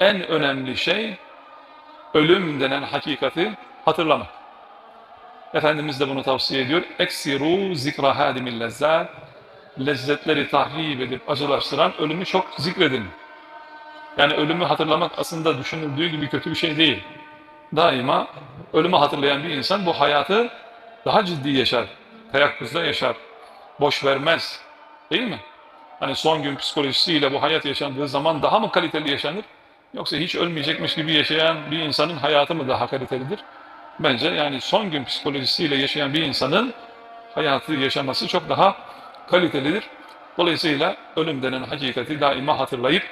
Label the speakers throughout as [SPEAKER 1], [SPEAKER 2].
[SPEAKER 1] en önemli şey ölüm denen hakikati hatırlamak. Efendimiz de bunu tavsiye ediyor. Eksiru zikra hadimil lezzat. Lezzetleri tahrip edip acılaştıran ölümü çok zikredin. Yani ölümü hatırlamak aslında düşünüldüğü gibi kötü bir şey değil. Daima ölümü hatırlayan bir insan bu hayatı daha ciddi yaşar. Teyakkuzda yaşar. Boş vermez. Değil mi? Hani son gün psikolojisiyle bu hayat yaşandığı zaman daha mı kaliteli yaşanır? Yoksa hiç ölmeyecekmiş gibi yaşayan bir insanın hayatı mı daha kalitelidir? Bence yani son gün psikolojisiyle yaşayan bir insanın hayatı yaşaması çok daha kalitelidir. Dolayısıyla ölüm denen hakikati daima hatırlayıp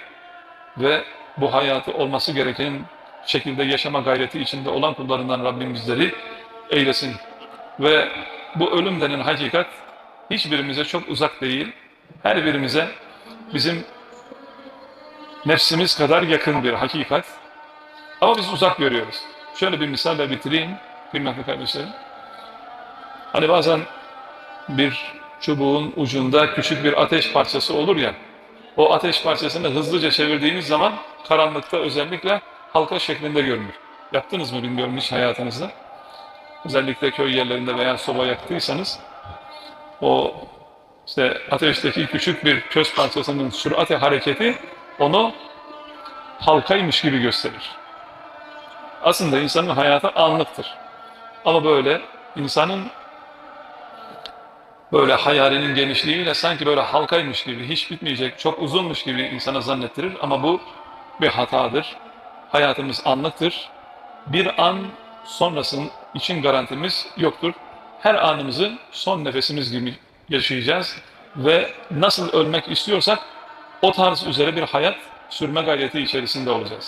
[SPEAKER 1] ve bu hayatı olması gereken şekilde yaşama gayreti içinde olan kullarından Rabbim bizleri eylesin. Ve bu ölüm denen hakikat hiçbirimize çok uzak değil. Her birimize bizim nefsimiz kadar yakın bir hakikat. Ama biz uzak görüyoruz. Şöyle bir misalle bitireyim kıymetli kardeşlerim. Hani bazen bir çubuğun ucunda küçük bir ateş parçası olur ya, o ateş parçasını hızlıca çevirdiğiniz zaman karanlıkta özellikle halka şeklinde görünür. Yaptınız mı bilmiyorum hiç hayatınızda. Özellikle köy yerlerinde veya soba yaktıysanız o işte ateşteki küçük bir köz parçasının sürate hareketi onu halkaymış gibi gösterir. Aslında insanın hayatı anlıktır. Ama böyle insanın böyle hayalinin genişliğiyle sanki böyle halkaymış gibi, hiç bitmeyecek, çok uzunmuş gibi insana zannettirir. Ama bu bir hatadır. Hayatımız anlıktır. Bir an sonrasının için garantimiz yoktur. Her anımızı son nefesimiz gibi yaşayacağız ve nasıl ölmek istiyorsak o tarz üzere bir hayat sürme gayreti içerisinde olacağız.